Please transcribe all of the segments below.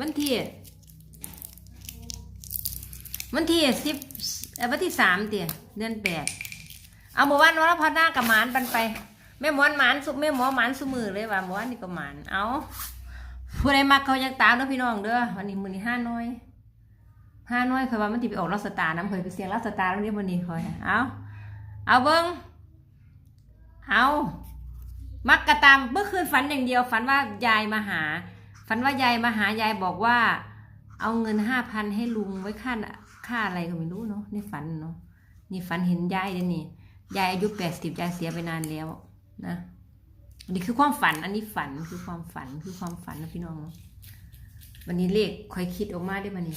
วันที่ วันที่สิบวันที่สามเตี่ยเดือนแปดเอาเมื่อวานวันพอหน้ากับหมานปันไปแม่หมอนหมานสุแม่หมอหมานสุมือเลยว่าเมื่อวานนี่ก็หมานเอาผู้ใดมักเขายังตามเด้อพี่น้องเด้อวันนี้มือนี้ห้าน้อยห้าน้อยเคยว่ามันติไปออกรัสตาร์น้ำเคยไปเสียงรัสตาร์แล้วนี่วันนี้คอยเอาเอาเบิ้งเอามักกระตามเมื่อคืนฝันอย่างเดียวฝันว่ายายมาหา ฝันว่ายายมาหายายบอกว่า เอาเงินห้าพันให้ลุงไว้ค่าค่าอะไรก็ไม่รู้เนาะนี่ฝันเนาะนี่ฝันเห็นยายเลยนี่ยายอายุแปดสิบยายเสียไปนานแล้วนะนนี้คือความฝัน อันนี้ฝันคือความฝันคือความฝันนะพี่น้องเนาะวันนี้เลขคอยคิดออกมาได้มานี่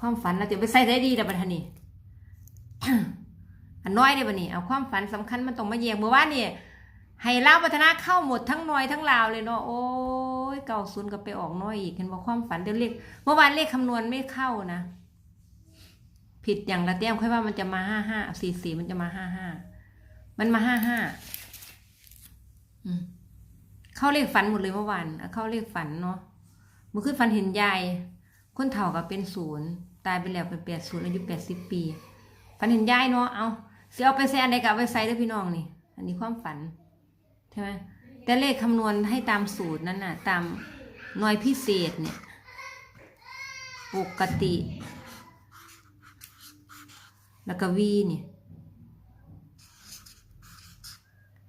ความฝันเราจะไปใส่ได้ดีแต่บัดนี้อันน้อยได้บัดนี้เอาความฝันสำคัญมันต้องมาแยกเมื่อวานนี่ให้เล่าวพัฒนาเข้าหมดทั้งน้อยทั้งลาวเลยเนาะโอ้ ยเก่าศูนย์ก็ไปออกน้อยอีกเห็นว่าความฝันเดี๋ยวเลขเมื่อวานเลขคำนวณไม่เข้านะ ผิดอย่างละแต้มค่อยว่ามันจะมาห้าห้าสี่สี่มันจะมาห้าห้ามันมาห้าห้าเข้าเลขฝันหมดเลยเมื่อวานอะเข้าเลขฝันเนาะเมื่อคืนฝันเห็นยายคนเฒ่าก็เป็นศูนย์ตายไปแล้วเป็นแปดศูนย์อายุแปดสิบปี ฝันเห็นยายเนาะเอาเสียเอาไปแซนใดกับไปใส่ด้วยพี่น้องนี่ อันนี้ความฝันใช่ไหม แต่เลขคำนวณให้ตามสูตรนั้นน่ะ ตามหน่วยพิเศษเนี่ย ปกติ แล้วก็วีเนี่ย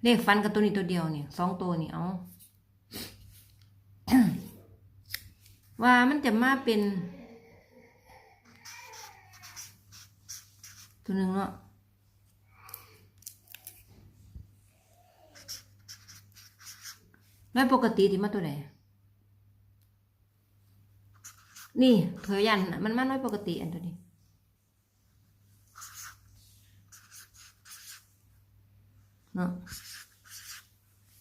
เลขฟันกับตัวนี้ตัวเดียวเนี่ยสองตัวนี่เอาว่ามันจะมาเป็น ตัวหนึ่งเนาะ ไม่ปกติที่มาตัวไหนนี่เผยยันมันมาน้อยปกติอันตัวนี้ เนาะ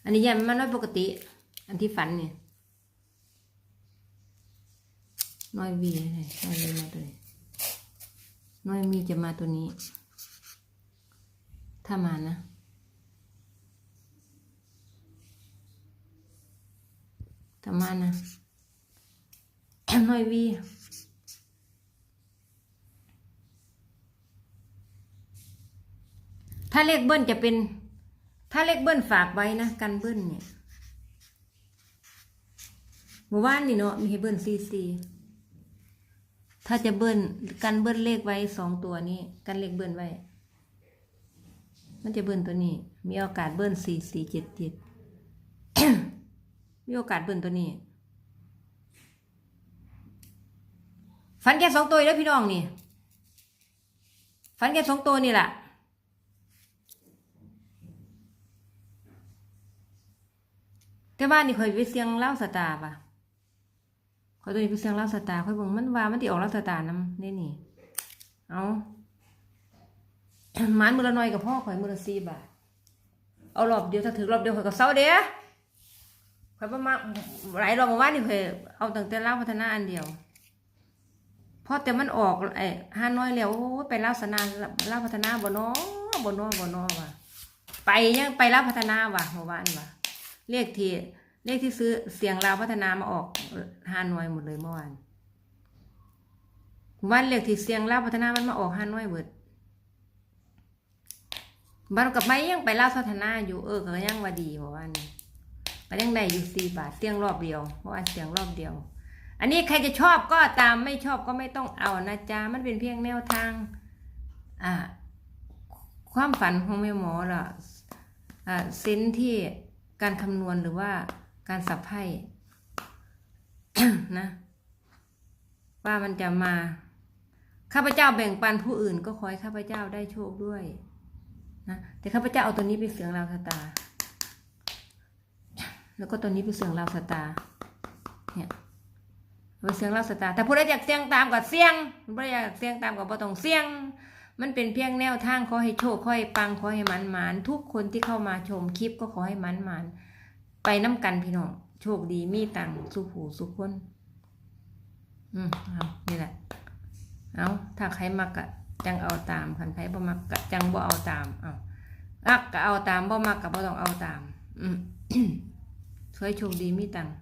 อันนี้ยันมันมาน้อยปกติ อันที่ฝันเนี่ยน้อยวีเลยน้อยวีมาตัวนี้น้อยมีจะมาตัวนี้ ถ้ามานะ ทำมานะหน่อยวีถ้าเลขเบิ้ลจะเป็น ถ้าเลขเบิ้ลฝากไว้นะกันเบิ้ลเนี่ยเมื่อวานนี่เนาะมีให้เบิ้ลซีซีถ้าจะเบิ้ลกันเบิ้ลเลขไว้สองตัวนี้ กันเลขเบิ้ลไว้ มันจะเบิ้ลตัวนี้ มีโอกาสเบิ้ลสี่สี่เจ็ดเจ็ด มีโอกาสเบิ่นตัวนี้ฟันแค่สองตัวแล้วพี่น้องนี่ฟันแค่สองตัวนี่แหละแต่ว่านี่คอยไปเสียงเล่าสตาร์ป่ะคอยตัวนี้ไปเสียงเล่าสตาร์คอยบิ่งมันว่ามันติออกเล่าสตาร์น้ำนี่นี่ เอามานมือละหน่อยกับพ่อคอยมือละสี่บาท เอารอบเดียวถ้าถึงรอบเดียวคอยก็เศร้าเด้อ ข่อยบ่มาหลายรอบมาว่านี่ข่อยเอาตั้งแต่เล่าพัฒนาอันเดียวพอแต่มันออกไอ้ห้าน้อยแล้วไปเล่าสนาเล่าพัฒนาบ่นอบ่น้อบ่น้อว่ะไปยังไปเล่าพัฒนาว่ะเมื่อวานว่ะเลขที่เลขที่ซื้อเสียงลาวพัฒนามาออกห้าน้อยหมดเลยเมื่อวานวันเลขที่เสียงลาวพัฒนามันมาออกห้าน้อยเบิดบ้านกับไม่ยังไปเล่าวพัฒนาอยู่เออก็ยังว่าดีเมื่อวาน นี้ก็ยังได้อยู่สี่บาทเสียงรอบเดียวเพราะว่าเสียงรอบเดียว อันนี้ใครจะชอบก็ตามไม่ชอบก็ไม่ต้องเอานะจ๊ะมันเป็นเพียงแนวทางอ่าความฝันของแม่หมอล่ะอ่าเซนที่การคำนวณหรือว่าการสับไพ่นะ ว่ามันจะมา ข้าพเจ้าแบ่งปันผู้อื่นก็ขอให้ข้าพเจ้าได้โชคด้วยนะแต่ข้าพเจ้าเอาตัวนี้ไปเสียงราวชะตา แล้วก็ตัวนี้เป็นเสียงลาวสตาเนี่ยเป็นเสียงลาวสตาแต่ผู้ใดอยากเสียงตามกับเสียงผู้ใดอยากเสียงตามกับบ่ต้องเสียง มันเป็นเพียงแนวทางขอให้โชคขอให้ปังขอให้มันหมานทุกคนที่เข้ามาชมคลิปก็ขอให้มันหมานไปน้ำกันพี่น้องโชคดีมีตังสุขหูสุขคนอืมเอานี่แหละเอาถ้าใครมักกะจังเอาตามคันใครบ่มักกะจังบ่เอาตามเอาอักก็เอาตามบ่มักกะบ่ต้องเอาตาม อืม เคยโชคดีมีตังค์